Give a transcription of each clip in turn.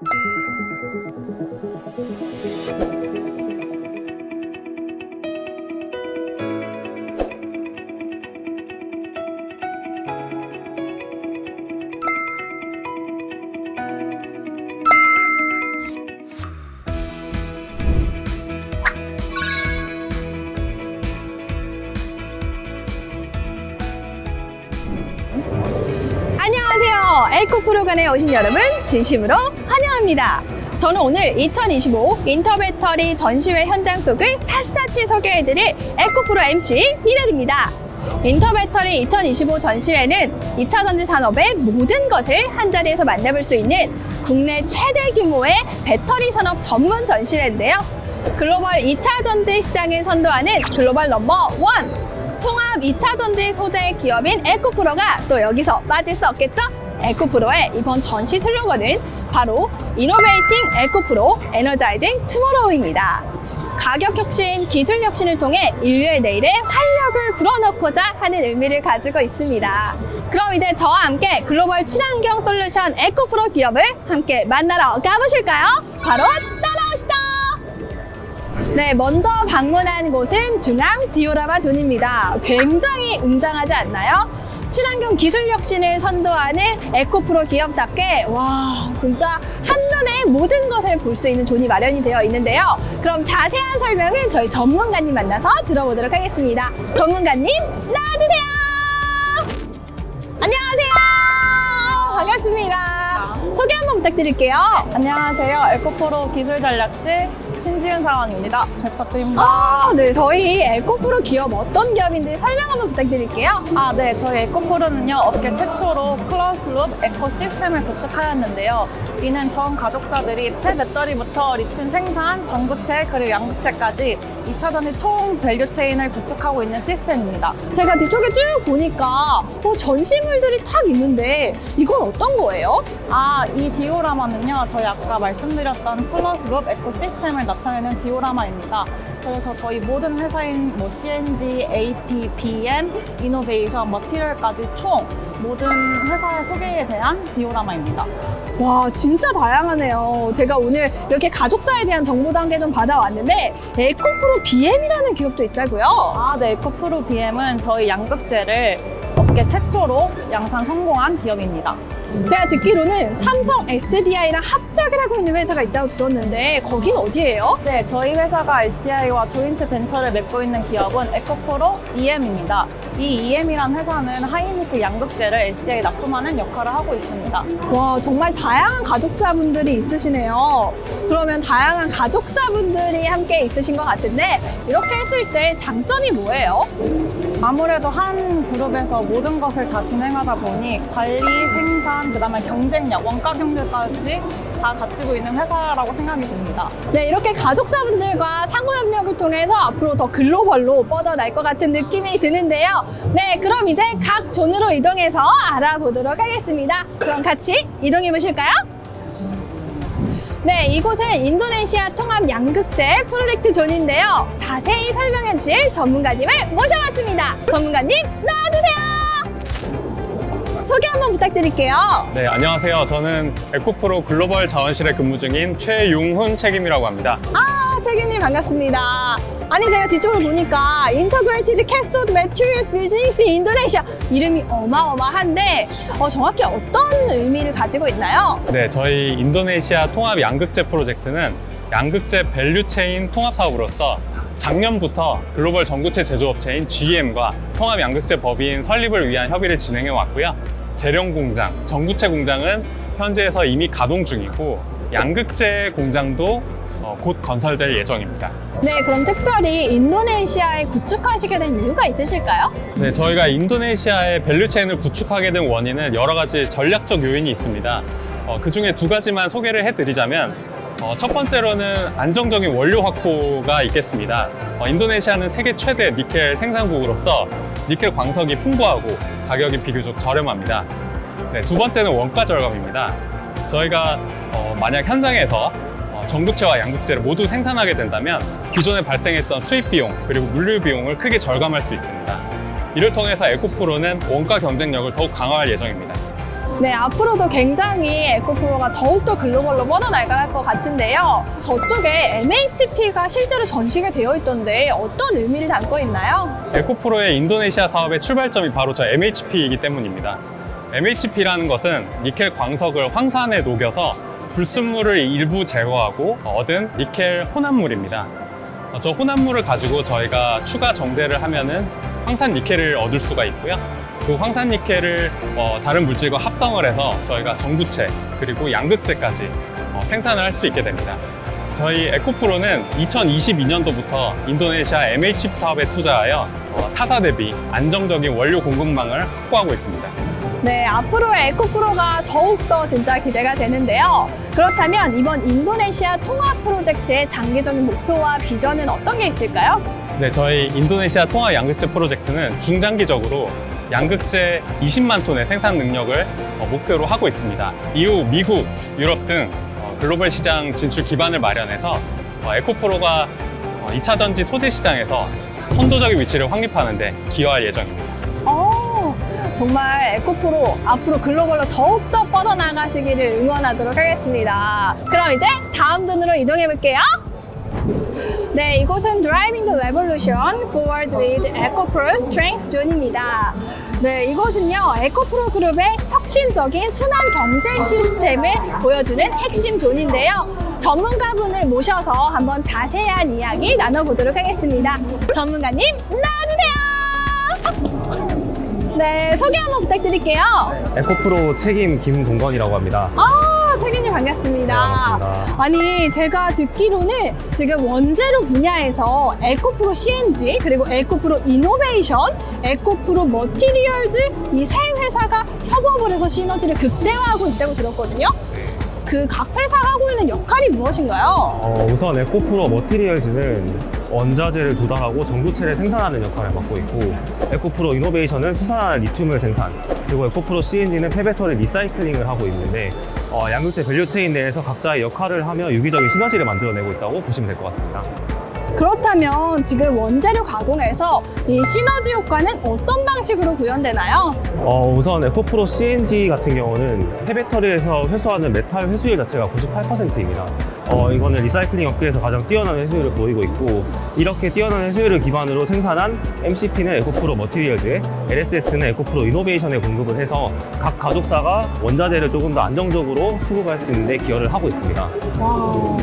Thank you. 에이코 프로그램에 오신 여러분 진심으로 환영합니다. 저는 오늘 2025 인터배터리 전시회 현장 속을 샅샅이 소개해드릴 에코프로 MC 이단입니다. 인터배터리 2025 전시회는 2차 전지 산업의 모든 것을 한 자리에서 만나볼 수 있는 국내 최대 규모의 배터리 산업 전문 전시회인데요. 글로벌 2차 전지 시장을 선도하는 글로벌 넘버 원 통합 2차 전지 소재 기업인 에코프로가 또 여기서 빠질 수 없겠죠? 에코프로의 이번 전시 슬로건은 바로 이노베이팅 에코프로 에너자이징 투모로우입니다. 가격 혁신, 기술 혁신을 통해 인류의 내일에 활력을 불어넣고자 하는 의미를 가지고 있습니다. 그럼 이제 저와 함께 글로벌 친환경 솔루션 에코프로 기업을 함께 만나러 가보실까요? 바로 따라오시죠! 네, 먼저 방문한 곳은 중앙 디오라마 존입니다. 굉장히 웅장하지 않나요? 친환경 기술 혁신을 선도하는 에코프로 기업답게 와 진짜 한눈에 모든 것을 볼 수 있는 존이 마련이 되어 있는데요. 그럼 자세한 설명은 저희 전문가님 만나서 들어보도록 하겠습니다. 전문가님 나와주세요. 안녕하세요. 반갑습니다. 소개 한번 부탁드릴게요. 안녕하세요. 에코프로 기술 전략실 신지은 사원입니다. 잘 부탁드립니다. 아, 네. 저희 에코프로 기업 어떤 기업인지 설명 한번 부탁드릴게요. 아, 네. 저희 에코프로는요, 업계 최초로 클로스룹 에코시스템을 구축하였는데요. 이는 전 가족사들이 폐 배터리부터 리튬 생산, 전구체, 그리고 양극재까지 2차 전지 총 밸류 체인을 구축하고 있는 시스템입니다. 제가 뒤쪽에 쭉 보니까 어, 전시물들이 탁 있는데 이건 어떤 거예요? 아, 이 디오라마는요, 저희 아까 말씀드렸던 클로스룹 에코시스템을 나타내는 디오라마입니다. 그래서 저희 모든 회사인 뭐 CNG, AP, BM, 이노베이션, 머티리얼까지 총 모든 회사의 소개에 대한 디오라마입니다. 와, 진짜 다양하네요. 제가 오늘 이렇게 가족사에 대한 정보 단계 좀 받아왔는데 에코프로 BM이라는 기업도 있다고요? 아, 네. 에코프로 BM은 저희 양극재를 업계 최초로 양산 성공한 기업입니다. 제가 듣기로는 삼성 SDI랑 합작을 하고 있는 회사가 있다고 들었는데 거긴 어디예요? 네, 저희 회사가 SDI와 조인트 벤처를 맺고 있는 기업은 에코프로 EM입니다. 이 EM이란 회사는 하이니크 양극재를 SDI에 납품하는 역할을 하고 있습니다. 와, 정말 다양한 가족사분들이 있으시네요. 그러면 다양한 가족사분들이 함께 있으신 것 같은데 이렇게 했을 때 장점이 뭐예요? 아무래도 한 그룹에서 모든 것을 다 진행하다 보니 관리, 생산, 그다음에 경쟁력, 원가 경제까지 다 갖추고 있는 회사라고 생각이 듭니다. 네, 이렇게 가족사분들과 상호협력을 통해서 앞으로 더 글로벌로 뻗어날 것 같은 느낌이 드는데요. 네, 그럼 이제 각 존으로 이동해서 알아보도록 하겠습니다. 그럼 같이 이동해 보실까요? 네, 이곳은 인도네시아 통합 양극재 프로젝트 존인데요. 자세히 설명해 주실 전문가님을 모셔봤습니다. 전문가님, 나와주세요! 소개 한번 부탁드릴게요. 네, 안녕하세요. 저는 에코프로 글로벌 자원실에 근무 중인 최용훈 책임이라고 합니다. 아, 책임님 반갑습니다. 아니 제가 뒤쪽으로 보니까 인터그레이티드 캐소드 매트리얼스 비즈니스 인도네시아 이름이 어마어마한데 어, 정확히 어떤 의미를 가지고 있나요? 네, 저희 인도네시아 통합 양극재 프로젝트는 양극재 밸류체인 통합 사업으로서 작년부터 글로벌 전구체 제조업체인 GM과 통합 양극재 법인 설립을 위한 협의를 진행해 왔고요. 재령 공장, 전구체 공장은 현재에서 이미 가동 중이고 양극재 공장도 어, 곧 건설될 예정입니다. 네, 그럼 특별히 인도네시아에 구축하시게 된 이유가 있으실까요? 네, 저희가 인도네시아의 밸류체인을 구축하게 된 원인은 여러 가지 전략적 요인이 있습니다. 어, 그 중에 두 가지만 소개를 해드리자면 어, 첫 번째로는 안정적인 원료 확보가 있겠습니다. 어, 인도네시아는 세계 최대 니켈 생산국으로서 니켈 광석이 풍부하고 가격이 비교적 저렴합니다. 네, 두 번째는 원가 절감입니다. 저희가 어, 만약 현장에서 어, 전구체와 양극재를 모두 생산하게 된다면 기존에 발생했던 수입 비용 그리고 물류 비용을 크게 절감할 수 있습니다. 이를 통해서 에코프로는 원가 경쟁력을 더욱 강화할 예정입니다. 네, 앞으로도 굉장히 에코프로가 더욱더 글로벌로 뻗어나갈 것 같은데요. 저쪽에 MHP가 실제로 전시가 되어 있던데 어떤 의미를 담고 있나요? 에코프로의 인도네시아 사업의 출발점이 바로 저 MHP이기 때문입니다. MHP라는 것은 니켈 광석을 황산에 녹여서 불순물을 일부 제거하고 얻은 니켈 혼합물입니다. 어, 저 혼합물을 가지고 저희가 추가 정제를 하면은 황산 니켈을 얻을 수가 있고요. 그 황산 니켈을 어, 다른 물질과 합성을 해서 저희가 전구체 그리고 양극재까지 어, 생산을 할 수 있게 됩니다. 저희 에코프로는 2022년도부터 인도네시아 MHP 사업에 투자하여 어, 타사 대비 안정적인 원료 공급망을 확보하고 있습니다. 네, 앞으로의 에코프로가 더욱더 진짜 기대가 되는데요. 그렇다면 이번 인도네시아 통합 프로젝트의 장기적인 목표와 비전은 어떤 게 있을까요? 네, 저희 인도네시아 통합 양극재 프로젝트는 중장기적으로 양극재 20만 톤의 생산 능력을 어, 목표로 하고 있습니다. 이후 미국, 유럽 등 어, 글로벌 시장 진출 기반을 마련해서 어, 에코프로가 2차 전지 소재 시장에서 선도적인 위치를 확립하는 데 기여할 예정입니다. 어, 정말 에코프로 앞으로 글로벌로 더욱더 뻗어나가시기를 응원하도록 하겠습니다. 그럼 이제 다음 존으로 이동해 볼게요. 네, 이곳은 Driving the Revolution Forward with EcoPro Strength 존입니다. 네, 이곳은요, 에코프로 그룹의 혁신적인 순환 경제 시스템을 보여주는 핵심 존인데요. 전문가분을 모셔서 한번 자세한 이야기 나눠보도록 하겠습니다. 전문가님, 나와주세요! 네, 소개 한번 부탁드릴게요. 에코프로 책임 김동건이라고 합니다. 아, 책임님 반갑습니다. 네, 반갑습니다. 아니, 제가 듣기로는 지금 원재료 분야에서 에코프로 CNG, 그리고 에코프로 이노베이션, 에코프로 머티리얼즈 이 세 회사가 협업을 해서 시너지를 극대화하고 있다고 들었거든요. 그 각 회사가 하고 있는 역할이 무엇인가요? 어, 우선 에코프로 머티리얼즈는 원자재를 조달하고 전구체를 생산하는 역할을 맡고 있고 에코프로 이노베이션은 수산화한 리튬을 생산 그리고 에코프로 CNG는 폐배터리 리사이클링을 하고 있는데 어, 양극재 밸류체인 내에서 각자의 역할을 하며 유기적인 시너지를 만들어내고 있다고 보시면 될 것 같습니다. 그렇다면 지금 원재료 가공에서 이 시너지 효과는 어떤 방식으로 구현되나요? 어, 우선 에코프로 CNG 같은 경우는 폐배터리에서 회수하는 메탈 회수율 자체가 98%입니다. 어, 이거는 리사이클링 업계에서 가장 뛰어난 회수율을 보이고 있고 이렇게 뛰어난 회수율을 기반으로 생산한 MCP는 에코프로 머티리얼즈에 LSS는 에코프로 이노베이션에 공급을 해서 각 가족사가 원자재를 조금 더 안정적으로 수급할 수 있는데 기여를 하고 있습니다. 와,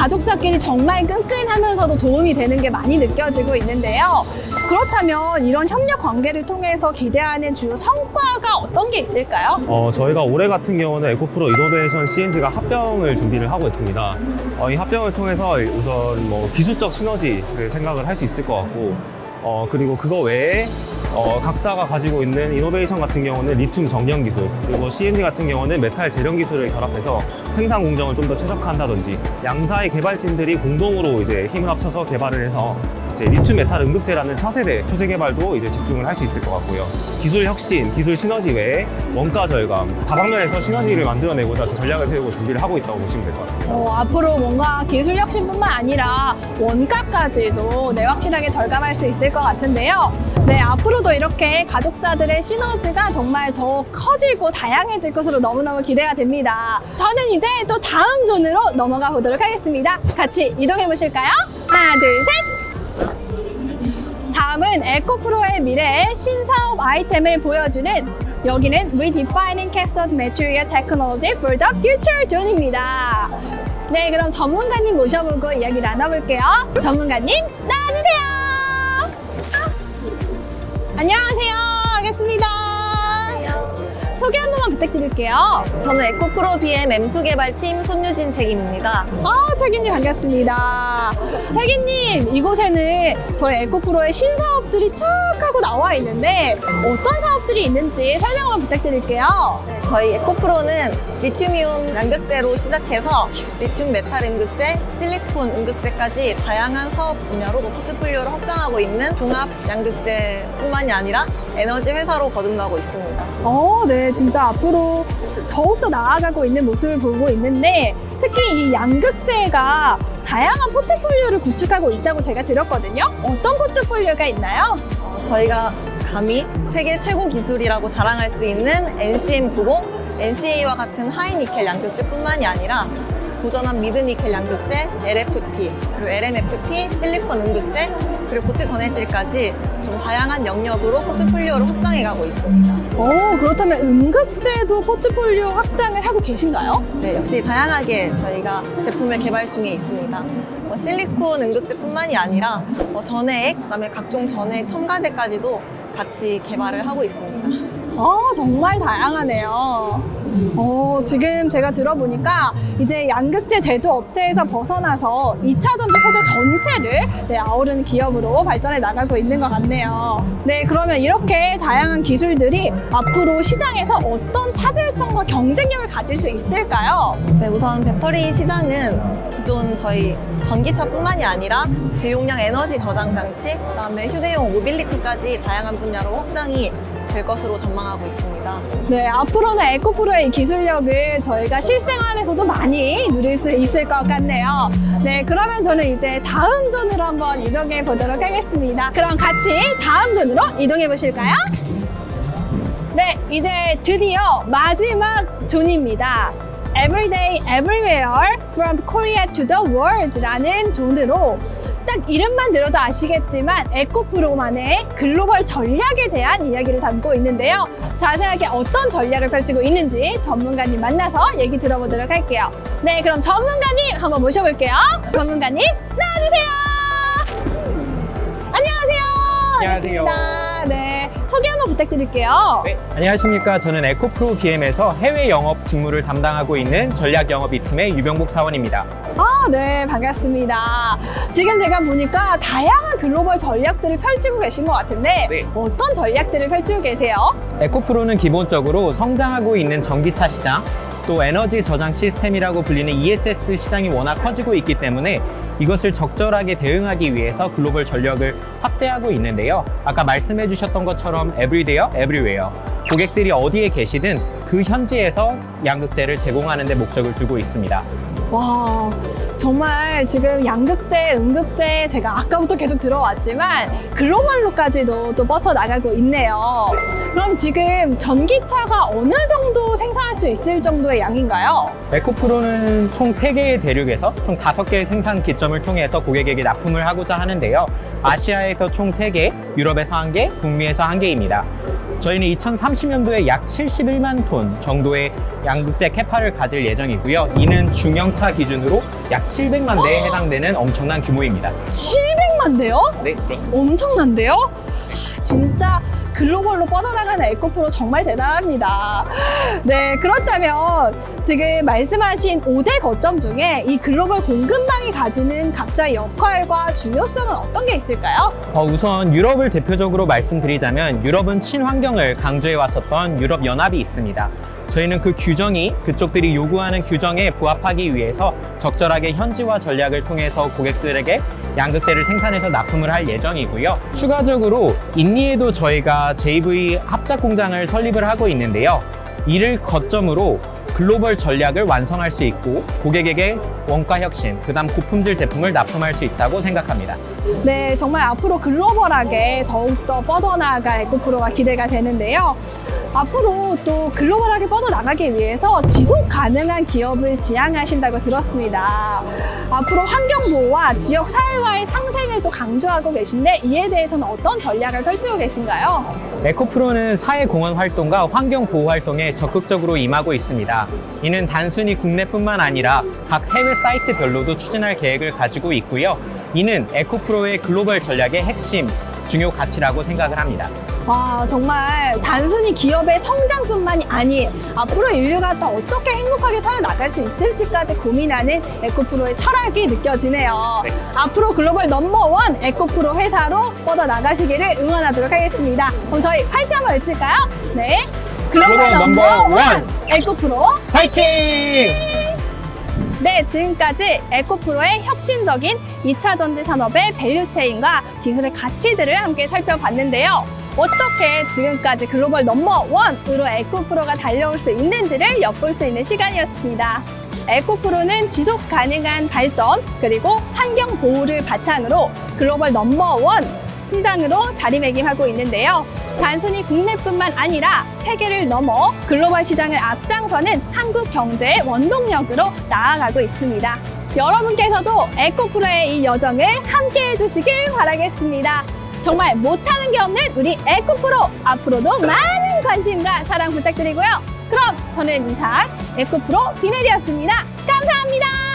가족사끼리 정말 끈끈하면서도 도움이 되는 게 많이 느껴지고 있는데요. 그렇다면 이런 협력 관계를 통해서 기대하는 주요 성과가 어떤 게 있을까요? 어, 저희가 올해 같은 경우는 에코프로 이노베이션 CNG가 합병을 준비를 하고 있습니다. 어, 이 합병을 통해서 우선 뭐 기술적 시너지를 생각을 할 수 있을 것 같고, 어, 그리고 그거 외에 어, 각사가 가지고 있는 이노베이션 같은 경우는 리튬 정령 기술, 그리고 CNG 같은 경우는 메탈 재련 기술을 결합해서 생산 공정을 좀 더 최적화한다든지 양사의 개발진들이 공동으로 이제 힘을 합쳐서 개발을 해서 이제 리튬 메탈 응급제라는 차세대 초세 개발도 이제 집중을 할 수 있을 것 같고요. 기술 혁신, 기술 시너지 외에 원가 절감, 다방면에서 시너지를 만들어내고자 전략을 세우고 준비를 하고 있다고 보시면 될 것 같습니다. 어, 앞으로 뭔가 기술 혁신뿐만 아니라 원가까지도 네, 확실하게 절감할 수 있을 것 같은데요. 네, 앞으로도 이렇게 가족사들의 시너지가 정말 더 커지고 다양해질 것으로 너무너무 기대가 됩니다. 저는 이제 또 다음 존으로 넘어가 보도록 하겠습니다. 같이 이동해 보실까요? 하나, 둘, 셋! 다음은 에코프로의 미래의 신사업 아이템을 보여주는 여기는 Redefining Cathode Material Technology for the Future 존입니다. 네, 그럼 전문가님 모셔보고 이야기 나눠볼게요. 전문가님, 나와주세요! 안녕하세요. 반갑습니다. 소개 한 번만 부탁드릴게요. 저는 에코프로 BM M2 개발팀 손유진 책임입니다. 아, 책임님 반갑습니다. 책임님, 이곳에는 저희 에코프로의 신사업들이 쫙 하고 나와 있는데 어떤 사업들이 있는지 설명만 부탁드릴게요. 네, 저희 에코프로는 리튬이온 양극재로 시작해서 리튬 메탈 응급제, 실리콘 응급제까지 다양한 사업 분야로 포트폴리오를 확장하고 있는 종합 양극재뿐만이 아니라 에너지 회사로 거듭나고 있습니다. 어, 네, 진짜 앞으로 더욱더 나아가고 있는 모습을 보고 있는데 특히 이 양극재가 다양한 포트폴리오를 구축하고 있다고 제가 들었거든요. 어떤 포트폴리오가 있나요? 어, 저희가 감히 세계 최고 기술이라고 자랑할 수 있는 NCM90, NCA와 같은 하이니켈 양극재뿐만이 아니라 도전한 미드니켈 양극재, LFP, 그리고 LMFP, 실리콘 응급재, 그리고 고체 전해질까지 좀 다양한 영역으로 포트폴리오를 확장해가고 있습니다. 오, 그렇다면 응급제도 포트폴리오 확장을 하고 계신가요? 네, 역시 다양하게 저희가 제품을 개발 중에 있습니다. 뭐 실리콘 응급제뿐만이 아니라 뭐 전해액, 그다음에 각종 전해액 첨가제까지도 같이 개발을 하고 있습니다. 아, 정말 다양하네요. 어, 지금 제가 들어보니까 이제 양극재 제조업체에서 벗어나서 2차 전지 소재 전체를 네, 아우르는 기업으로 발전해 나가고 있는 것 같네요. 네, 그러면 이렇게 다양한 기술들이 앞으로 시장에서 어떤 차별성과 경쟁력을 가질 수 있을까요? 네, 우선 배터리 시장은 기존 저희 전기차뿐만이 아니라 대용량 에너지 저장 장치, 그다음에 휴대용 모빌리티까지 다양한 분야로 확장이 될 것으로 전망하고 있습니다. 네, 앞으로는 에코프로의 이 기술력을 저희가 실생활에서도 많이 누릴 수 있을 것 같네요. 네, 그러면 저는 이제 다음 존으로 한번 이동해 보도록 하겠습니다. 그럼 같이 다음 존으로 이동해 보실까요? 네, 이제 드디어 마지막 존입니다. Everyday, Everywhere, From Korea to the World 라는 존으로 딱 이름만 들어도 아시겠지만 에코프로만의 글로벌 전략에 대한 이야기를 담고 있는데요. 자세하게 어떤 전략을 펼치고 있는지 전문가님 만나서 얘기 들어보도록 할게요. 네, 그럼 전문가님 한번 모셔볼게요. 전문가님 나와주세요. 안녕하세요. 안녕하세요. 반갑습니다. 네, 소개 한번 부탁드릴게요. 네, 안녕하십니까. 저는 에코프로 BM에서 해외 영업 직무를 담당하고 있는 전략 영업 2팀의 유병복 사원입니다. 아, 네, 반갑습니다. 지금 제가 보니까 다양한 글로벌 전략들을 펼치고 계신 것 같은데 네. 어떤 전략들을 펼치고 계세요? 에코프로는 기본적으로 성장하고 있는 전기차 시장, 또 에너지 저장 시스템이라고 불리는 ESS 시장이 워낙 커지고 있기 때문에 이것을 적절하게 대응하기 위해서 글로벌 전력을 확대하고 있는데요. 아까 말씀해 주셨던 것처럼 에브리데어, 에브리웨어. 고객들이 어디에 계시든 그 현지에서 양극재를 제공하는 데 목적을 두고 있습니다. 와, 정말 지금 양극재, 음극재 제가 아까부터 계속 들어왔지만 글로벌로까지도 또 뻗쳐나가고 있네요. 그럼 지금 전기차가 어느 정도 생산할 수 있을 정도의 양인가요? 에코프로는 총 3개의 대륙에서 총 5개의 생산 기점을 통해서 고객에게 납품을 하고자 하는데요. 아시아에서 총 3개, 유럽에서 1개, 북미에서 1개입니다. 저희는 2030년도에 약 71만 톤 정도의 양극재 캐파를 가질 예정이고요. 이는 중형차 기준으로 약 700만 대에 해당되는 엄청난 규모입니다. 700만 대요? 네, 그렇습니다. 엄청난데요? 아, 진짜 글로벌로 뻗어나가는 에코프로 정말 대단합니다. 네, 그렇다면 지금 말씀하신 5대 거점 중에 이 글로벌 공급망이 가지는 각자의 역할과 중요성은 어떤 게 있을까요? 어, 우선 유럽을 대표적으로 말씀드리자면 유럽은 친환경을 강조해 왔었던 유럽 연합이 있습니다. 저희는 그 규정이 그쪽들이 요구하는 규정에 부합하기 위해서 적절하게 현지화 전략을 통해서 고객들에게 양극재를 생산해서 납품을 할 예정이고요. 추가적으로 인니에도 저희가 JV 합작 공장을 설립을 하고 있는데요. 이를 거점으로 글로벌 전략을 완성할 수 있고 고객에게 원가 혁신, 그다음 고품질 제품을 납품할 수 있다고 생각합니다. 네, 정말 앞으로 글로벌하게 더욱더 뻗어나갈 에코프로가 기대가 되는데요. 앞으로 또 글로벌하게 뻗어나가기 위해서 지속 가능한 기업을 지향하신다고 들었습니다. 앞으로 환경보호와 지역 사회와의 상생을 또 강조하고 계신데 이에 대해서는 어떤 전략을 펼치고 계신가요? 에코프로는 사회공헌 활동과 환경 보호 활동에 적극적으로 임하고 있습니다. 이는 단순히 국내뿐만 아니라 각 해외 사이트별로도 추진할 계획을 가지고 있고요. 이는 에코프로의 글로벌 전략의 핵심, 중요 가치라고 생각을 합니다. 와, 정말 단순히 기업의 성장뿐만이 아닌 앞으로 인류가 또 어떻게 행복하게 살아나갈 수 있을지까지 고민하는 에코프로의 철학이 느껴지네요. 네. 앞으로 글로벌 넘버원 에코프로 회사로 뻗어나가시기를 응원하도록 하겠습니다. 그럼 저희 파이팅 한번 외칠까요? 네. 글로벌 넘버원 에코프로 파이팅! 네, 지금까지 에코프로의 혁신적인 2차 전지 산업의 밸류체인과 기술의 가치들을 함께 살펴봤는데요. 어떻게 지금까지 글로벌 넘버원으로 에코프로가 달려올 수 있는지를 엿볼 수 있는 시간이었습니다. 에코프로는 지속 가능한 발전 그리고 환경 보호를 바탕으로 글로벌 넘버원 시장으로 자리매김하고 있는데요. 단순히 국내뿐만 아니라 세계를 넘어 글로벌 시장을 앞장서는 한국 경제의 원동력으로 나아가고 있습니다. 여러분께서도 에코프로의 이 여정을 함께 해주시길 바라겠습니다. 정말 못하는 게 없는 우리 에코프로 앞으로도 많은 관심과 사랑 부탁드리고요. 그럼 저는 이상 에코프로 비네리였습니다. 감사합니다.